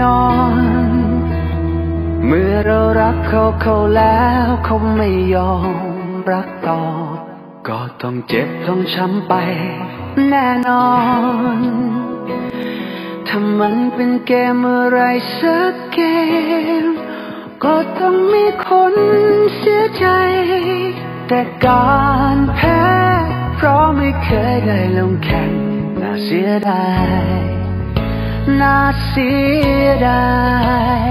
นอน เมื่อเรารักเขาเขาแล้วเขาไม่ยอมรักต่อ ก็ต้องเจ็บต้องช้ำไป แน่นอนถ้ามันเป็นเกมอะไรสักเกม ก็ต้องมีคนเสียใจ แต่การแพ้ เพราะไม่เคยได้ลงแข่งน่าเสียดาย น่าเสียดาย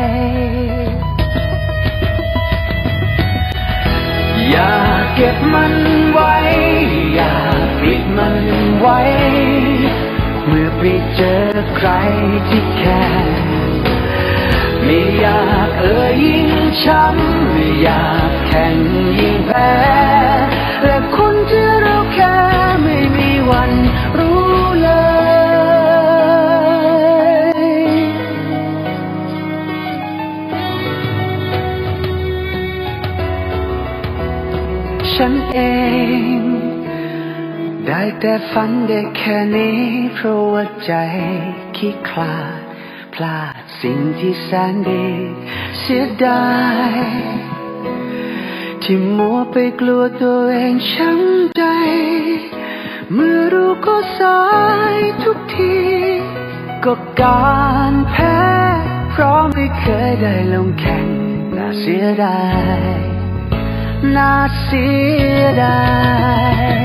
อย่าเก็บมันไว้ อย่าปิดมันไว้ เมื่อไปเจอใครที่แค่ไม่อยากเอ่ยยิ่งช้ำไม่อยากแข่งยิ่งแพ้ ฉันเอง ได้แต่ฝันได้แค่นี้เพราะว่าใจคิดคลาดพลาดสิ่งที่แสนดีเสียดายที่มัวไปกลัวตัวเองช้ำใจ เมื่อรู้ก็สายทุกทีก็การแพ้ เพราะไม่เคยได้ลงแข่งน่าเสียดาย น่าเสียดาย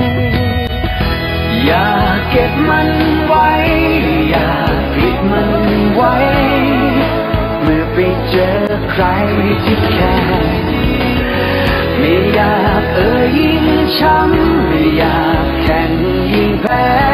อย่าเก็บมันไว้ อย่าปิดมันไว้ เมื่อไปเจอใครที่แค่ไม่อยากเอ่ยยิ่งช้ำไม่อยากแข่งยิ่งแพ้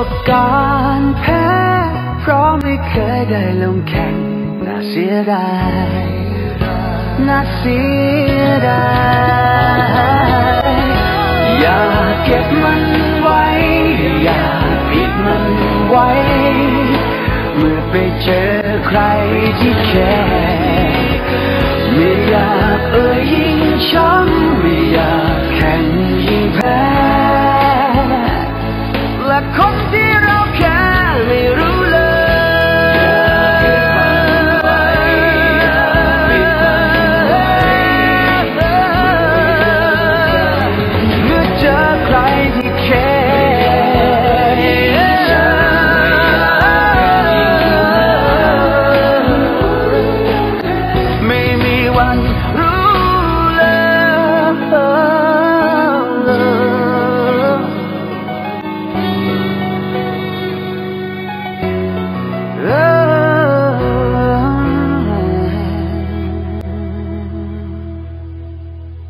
กับการแพ้ เพราะไม่เคยได้ลงแข่งน่าเสียดายน่าเสียดายอย่าเก็บมันไว้ อย่าปิดมันไว้ เมื่อไปเจอใครที่แค่ไม่อยากเอ่ยยิ่งช้ำ